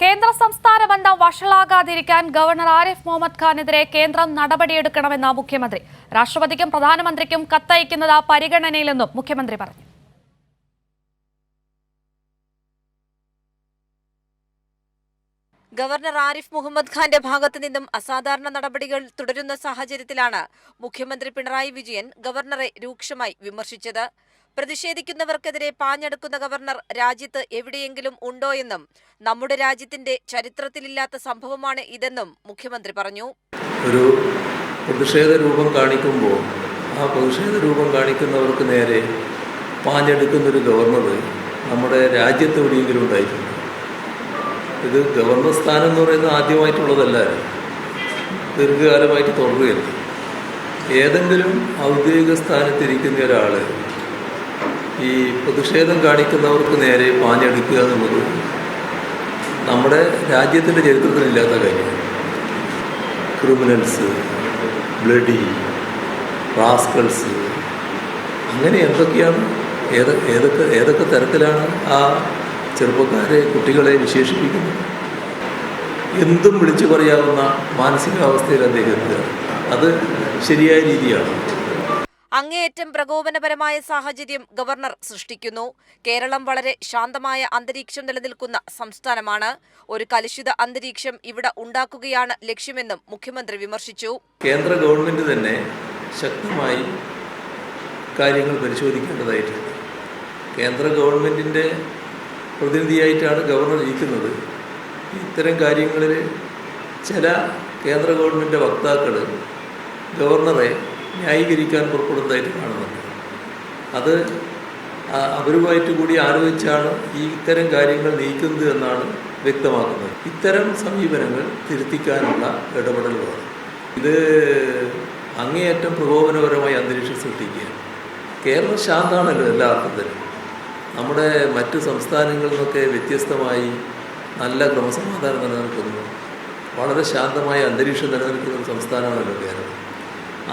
കേന്ദ്ര സംസ്ഥാന ബന്ധം വഷളാകാതിരിക്കാൻ ഗവർണർ ആരിഫ് മുഹമ്മദ് ഖാനെതിരെ കേന്ദ്രം നടപടിയെടുക്കണമെന്ന് മുഖ്യമന്ത്രി. രാഷ്ട്രപതിക്കും പ്രധാനമന്ത്രിക്കും കത്തയക്കുന്നത് പരിഗണനയിലെന്നും മുഖ്യമന്ത്രി പറഞ്ഞു. ഗവർണർ ആരിഫ് മുഹമ്മദ് ഖാന്റെ ഭാഗത്തു നിന്നും അസാധാരണ നടപടികൾ തുടരുന്ന സാഹചര്യത്തിലാണ് മുഖ്യമന്ത്രി പിണറായി വിജയൻ ഗവർണറെ രൂക്ഷമായി വിമർശിച്ചത്. പ്രതിഷേധിക്കുന്നവർക്കെതിരെ പാഞ്ഞെടുക്കുന്ന ഗവർണർ രാജ്യത്ത് എവിടെയെങ്കിലും ഉണ്ടോയെന്നും നമ്മുടെ രാജ്യത്തിന്റെ ചരിത്രത്തിലില്ലാത്ത സംഭവമാണ് ഇതെന്നും മുഖ്യമന്ത്രി പറഞ്ഞു. ഒരു പ്രതിഷേധ രൂപം കാണിക്കുമ്പോൾ ആ പ്രതിഷേധ രൂപം കാണിക്കുന്നവർക്ക് നേരെ പാഞ്ഞെടുക്കുന്നൊരു ഗവർണർ നമ്മുടെ രാജ്യത്ത് എവിടെയെങ്കിലും ഉണ്ടായിട്ടുണ്ട്. ഇത് ഗവർണർ സ്ഥാനം എന്ന് പറയുന്നത് ആദ്യമായിട്ടുള്ളതല്ല. ദീർഘകാലമായിട്ട് തുടരുകയല്ല ഏതെങ്കിലും ഔദ്യോഗിക സ്ഥാനത്തിരിക്കുന്ന ഒരാൾ ഈ പ്രതിഷേധം കാണിക്കുന്നവർക്ക് നേരെ പാഞ്ഞെടുക്കുക എന്നുള്ളത് നമ്മുടെ രാജ്യത്തിന്റെ ചരിത്രത്തിലില്ലാത്ത കാര്യമാണ് ക്രിമിനൽസ് ബ്ലഡി റാസ്കൾസ് അങ്ങനെ എന്തൊക്കെയാണ്? ഏത് ഏതൊക്കെ ഏതൊക്കെ തരത്തിലാണ് ആ ചെറുപ്പക്കാരെ കുട്ടികളെ വിശേഷിപ്പിക്കുന്നത്? എന്തും വിളിച്ചു പറയാവുന്ന മാനസികാവസ്ഥയിൽ അദ്ദേഹം അത് ശരിയായ രീതിയാണ്. അങ്ങേയറ്റം പ്രകോപനപരമായ സാഹചര്യം ഗവർണർ സൃഷ്ടിക്കുന്നു. കേരളം വളരെ ശാന്തമായ അന്തരീക്ഷം നിലനിൽക്കുന്ന സംസ്ഥാനമാണ്. ഒരു കലുഷിത അന്തരീക്ഷം ഇവിടെ ഉണ്ടാക്കുകയാണ് ലക്ഷ്യമെന്നും മുഖ്യമന്ത്രി വിമർശിച്ചു. കേന്ദ്ര ഗവൺമെന്റ് തന്നെ ശക്തമായി കാര്യങ്ങൾ പരിശോധിക്കേണ്ടതായിട്ടുണ്ട്. കേന്ദ്ര ഗവൺമെന്റിന്റെ പ്രതിനിധിയായിട്ടാണ് ഗവർണർ ഇരിക്കുന്നത്. ഇത്തരം കാര്യങ്ങളിൽ ചില കേന്ദ്ര ഗവൺമെന്റ് വക്താക്കൾ ഗവർണറെ ന്യായീകരിക്കാൻ പുറപ്പെടുന്നതായിട്ട് കാണുന്നുണ്ട്. അത് അവരുമായിട്ട് കൂടി ആലോചിച്ചാണ് ഈ ഇത്തരം കാര്യങ്ങൾ നീക്കുന്നത് എന്നാണ് വ്യക്തമാക്കുന്നത്. ഇത്തരം സമീപനങ്ങൾ തിരുത്തിക്കാനുള്ള ഇടപെടലുകളാണ്. ഇത് അങ്ങേയറ്റം പ്രകോപനപരമായ അന്തരീക്ഷം സൃഷ്ടിക്കുകയാണ്. കേരളം ശാന്താണല്ലോ എല്ലാ അർത്ഥത്തിലും. നമ്മുടെ മറ്റ് സംസ്ഥാനങ്ങളിൽ നിന്നൊക്കെ വ്യത്യസ്തമായി നല്ല ക്രമസമാധാനം നിലനിൽക്കുന്നു. വളരെ ശാന്തമായ അന്തരീക്ഷം നിലനിൽക്കുന്ന ഒരു സംസ്ഥാനമാണല്ലോ കേരളം.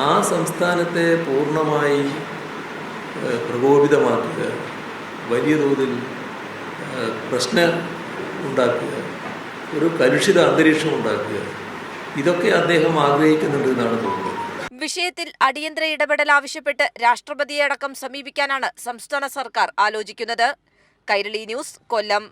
ആ സംസ്ഥാനത്തെ പൂർണമായി പ്രകോപിതമാക്കുക വലിയ തോതിൽ പ്രശ്നം ഉണ്ടാക്കുക ഒരു കലുഷിത അന്തരീക്ഷം ഉണ്ടാക്കുക ഇതൊക്കെ അദ്ദേഹം ആഗ്രഹിക്കുന്നുണ്ട് എന്നാണ് തോന്നുന്നത്. വിഷയത്തിൽ അടിയന്തര ഇടപെടൽ ആവശ്യപ്പെട്ട് രാഷ്ട്രപതിയെ അടക്കം സമീപിക്കാനാണ് സംസ്ഥാന സർക്കാർ ആലോചിക്കുന്നത്. കൈരളി ന്യൂസ് കൊല്ലം.